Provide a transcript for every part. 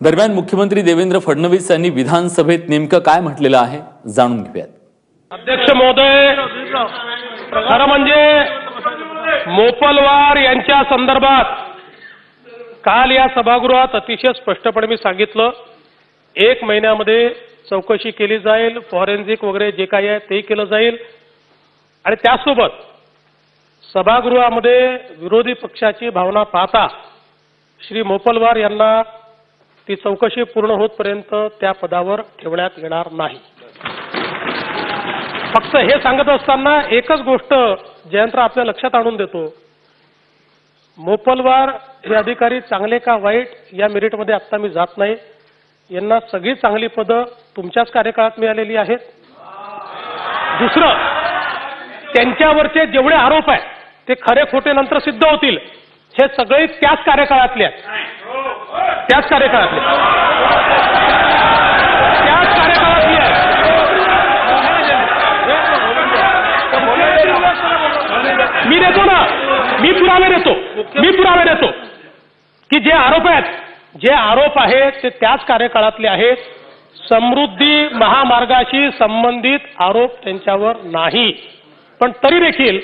दरम्यान मुख्यमंत्री देवेंद्र फडणवीस यांनी विधानसभेत नेमकं काय म्हटलेलं आहे जाणून घेऊयात. अध्यक्ष महोदय खरं म्हणजे मोपलवार यांच्या संदर्भात काल या सभागृहात अतिशय स्पष्टपणे मी सांगितलं एक महिन्यामध्ये चौकशी केली जाईल फॉरेन्सिक वगैरे जे काही आहे ते केलं जाईल. आणि त्यासोबत सभागृहामध्ये विरोधी पक्षाची भावना पाहता श्री मोपलवार यांना ती चौकशी पूर्ण होतपर्यंत त्या पदावर ठेवण्यात येणार नाही. फक्त हे सांगत असताना एकच गोष्ट जयंतराव आपल्या लक्षात आणून देतो. मोपलवार हे अधिकारी चांगले का वाईट या मेरिटमध्ये आता मी जात नाही. यांना सगळी चांगली पदं तुमच्याच कार्यकाळात मिळालेली आहेत. दुसरं त्यांच्यावरचे जेवढे आरोप आहेत ते खरे खोटे नंतर सिद्ध होतील. हे सगळे त्याच कार्यकाळातले आहेत. त्याच कार्यकाळातले. त्याच कार्यकाळातली. आहे मी देतो ना. मी पुरावे देतो. मी पुरावे देतो. की जे आरोप आहेत जे आरोप आहेत ते त्याच कार्यकाळातले आहेत. समृद्धी महामार्गाशी संबंधित आरोप त्यांच्यावर नाही. पण तरी देखील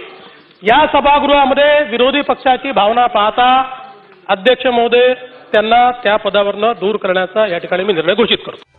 या सभागृहामध्ये विरोधी पक्षाची भावना पाहता अध्यक्ष महोदय त्यांना त्या पदावरनं दूर करण्याचा या ठिकाणी मी निर्णय घोषित करतो.